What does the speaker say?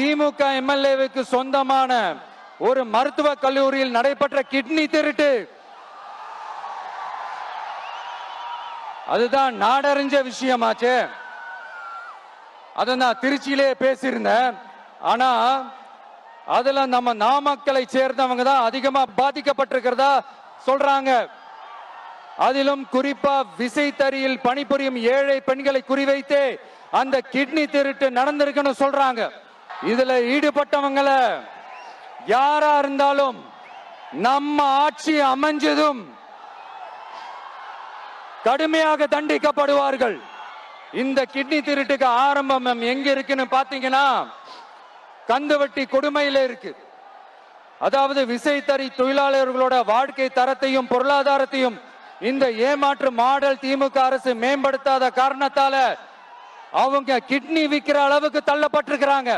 திமுக எம்எல்ஏவுக்கு சொந்தமான ஒரு மருத்துவ கல்லூரியில் நடைபெற்ற கிட்னி திருட்டு. அதுதான் நாடறிஞ்ச விஷயமாச்சே. அதை நான் திருச்சியிலே பேசியிருந்தேன். ஆனா அதுல நம்ம நாமக்கலை சேர்ந்தவங்க தான் அதிகமா பாதிக்கப்பட்டிருக்கிறதா சொல்றாங்க. அதிலும் குறிப்பா விசைத்தறியில் பணிபுரியும் ஏழை பெண்களை குறிவைத்து அந்த கிட்னி திருட்டு நடந்திருக்குன்னு சொல்றாங்க. இதுல ஈடுபட்டவங்கள யாரா இருந்தாலும் நம்ம ஆட்சி அமைஞ்சதும் கடுமையாக தண்டிக்கப்படுவார்கள். இந்த கிட்னி திருட்டுக்கு ஆரம்பம் எங்க இருக்குன்னு பாத்தீங்கன்னா கந்துவட்டி கொடுமையில இருக்கு. அதாவது விசைத்தறி தொழிலாளர்களோட வாழ்க்கை தரத்தையும் பொருளாதாரத்தையும் இந்த ஏமாற்று மாடல் திமுக அரசு மேம்படுத்தாத காரணத்தால அவங்க கிட்னி விற்கிற அளவுக்கு தள்ளப்பட்டிருக்கிறாங்க.